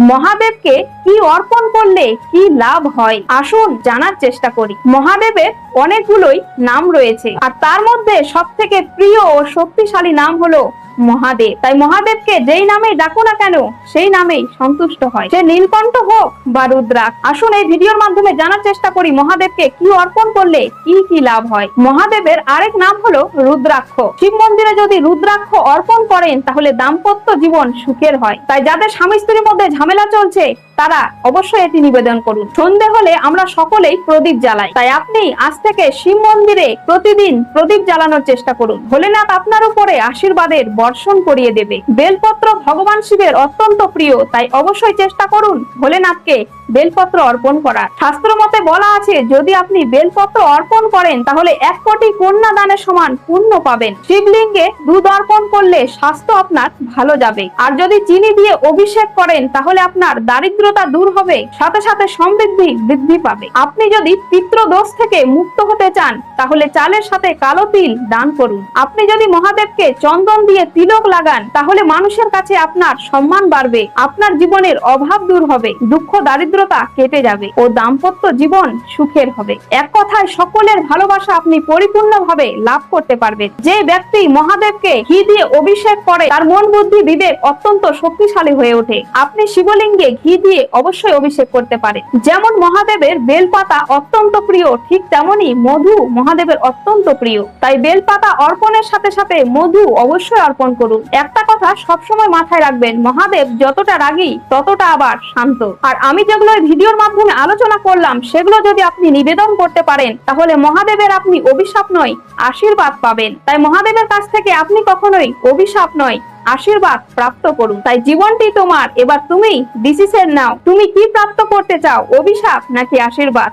মহাদেবকে কি অর্পণ করলে কি লাভ হয়? আসুন জানার চেষ্টা করি। মহাদেবের অনেকগুলোই নাম রয়েছে। আর তার মধ্যে সব থেকে প্রিয় ও শক্তিশালী নাম হলো মহাদেব। তাই মহাদেবকে যেই নামেই ডাকো না কেন, সেই নামেই সন্তুষ্ট হয়। সে নীলকণ্ঠ হোক বা রুদ্রাক আসুন এই ভিডিওর মাধ্যমে জানার চেষ্টা করি মহাদেবকে কি অর্পণ করলে কি কি লাভ হয়। মহাদেবের আরেক নাম হলো রুদ্রাক্ষ। শিব মন্দিরে যদি রুদ্রাক্ষ অর্পণ করেন, তাহলে দাম্পত্য জীবন সুখের হয়। তাই যাদের স্বামী স্ত্রীর মধ্যে ঝামেলা চলছে, তারা অবশ্যই এটি নিবেদন করুন। সন্ধে হলে আমরা সকলেই প্রদীপ জ্বালাই। তাই আপনি আজ থেকে শিব মন্দিরে প্রতিদিন প্রদীপ জ্বালানোর চেষ্টা করুন। ভোলেনাথ আপনার উপরে আশীর্বাদের বর্ষণ করিয়ে দেবে। বেলপত্র ভগবান শিবের অত্যন্ত প্রিয় তাই অবশ্যই চেষ্টা করুন। ভোলেনাথকে বেলপত্র অর্পণ করা। শাস্ত্র মতে বলা আছে, যদি আপনি বেলপত্র অর্পণ করেন, তাহলে এক কোটি কন্যা দানের সমান পুণ্য পাবেন। শিবলিঙ্গে দুধ অর্পণ করলে স্বাস্থ্য আপনার ভালো যাবে। আর যদি চিনি দিয়ে অভিষেক করেন, তাহলে আপনার দারিদ্রতা দূর হবে, সাথে সাথে সমৃদ্ধি বৃদ্ধি পাবে। আপনি যদি পিতৃদোষ থেকে মুক্ত হতে চান, তাহলে চালের সাথে কালো তিল দান করুন। আপনি যদি মহাদেবকে চন্দন দিয়ে তিলক লাগান, তাহলে মানুষের কাছে আপনার সম্মান বাড়বে, আপনার জীবনের অভাব দূর হবে, দুঃখ দারিদ্রতা কেটে যাবে ও দাম্পত্য জীবন সুখের হবে। এক কথায় সকলের ভালোবাসা আপনি পরিপূর্ণভাবে লাভ করতে পারবেন। যে ব্যক্তি মহাদেবকে ঘি দিয়ে অভিষেক করে, তার মন বুদ্ধি বিবেক অত্যন্ত শক্তিশালী হয়ে ওঠে। আপনি শিবলিঙ্গে ঘি দিয়ে অবশ্যই অভিষেক করতে পারেন। যেমন মহাদেবের বেলপাতা অত্যন্ত প্রিয়, ঠিক তেমনি মধু মহাদেবের অত্যন্ত প্রিয়। তাই বেলপাতা অর্পণের সাথে সাথে মধু অবশ্যই অর্পণ করুন। একটা কথা সবসময় মাথায় রাখবেন, মহাদেব যতটা রাগী ততটা আবার শান্ত। আর আমি যেগুলো এই ভিডিওর মাধ্যমে আলোচনা করলাম, সেগুলো যদি আপনি নিবেদন করতে পারেন, তাহলে মহাদেবের আপনি অভিশাপ নয়, আশীর্বাদ পাবেন। তাই মহাদেবের কাছ থেকে আপনি কখনোই অভিশাপ নয়, আশীর্বাদ প্রাপ্ত করুন। তাই জীবনটি তোমার, এবার তুমি ডিসিশন নাও। তুমি কি প্রাপ্ত করতে চাও, অভিশাপ নাকি আশীর্বাদ?